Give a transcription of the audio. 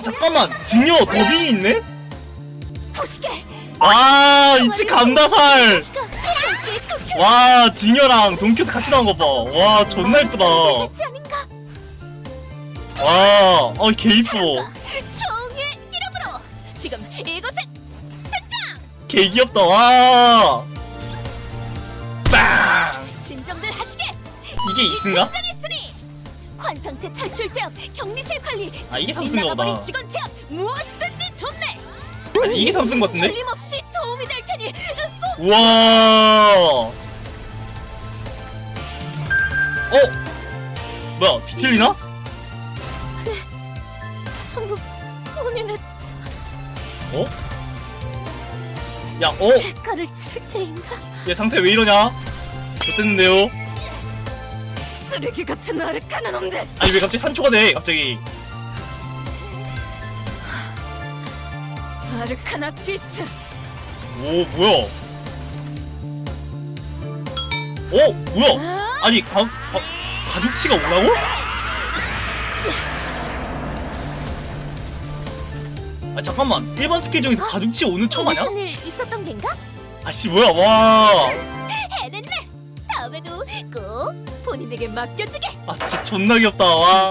어 잠깐만 진여 더빙이 있네? 와 이치 좋게 와 진여랑 동키호테 같이 나온 거봐와 존나 이쁘다 같지 않은가? 와어 개 이뻐 종의 이름으로 지금 이곳에 등장. 개 귀엽다 와 빵! 이게 이승가? 환상체 탈출 제압, 격리실 관리, 아, 이게 보다. 나가버린 직원 제압 무엇이든지 좋네. 아니 이게 삼승 같은데? 틀림없이 도움이 될 테니 꼭 우와 어? 뭐야 뒤틀리나? 전부 본인의 어? 야 어? 대가를 칠 테인가? 얘 상태 왜 이러냐? 좋댔는데요? 쓰레기 같은 아르카나 놈들. 아니 왜 갑자기 산초가 돼 갑자기 아르카나 비트. 오 뭐야 어? 뭐야 아? 아니 가, 가, 가죽치가 오라고? 아 잠깐만 일반 스킬 중에서 가죽치 오는 처음 아냐? 무슨 일 있었던 겐가? 아씨 뭐야 와 해냈네. 다음에도 꼭 본인에게 맡겨주게. 아 진짜 존나 귀엽다 와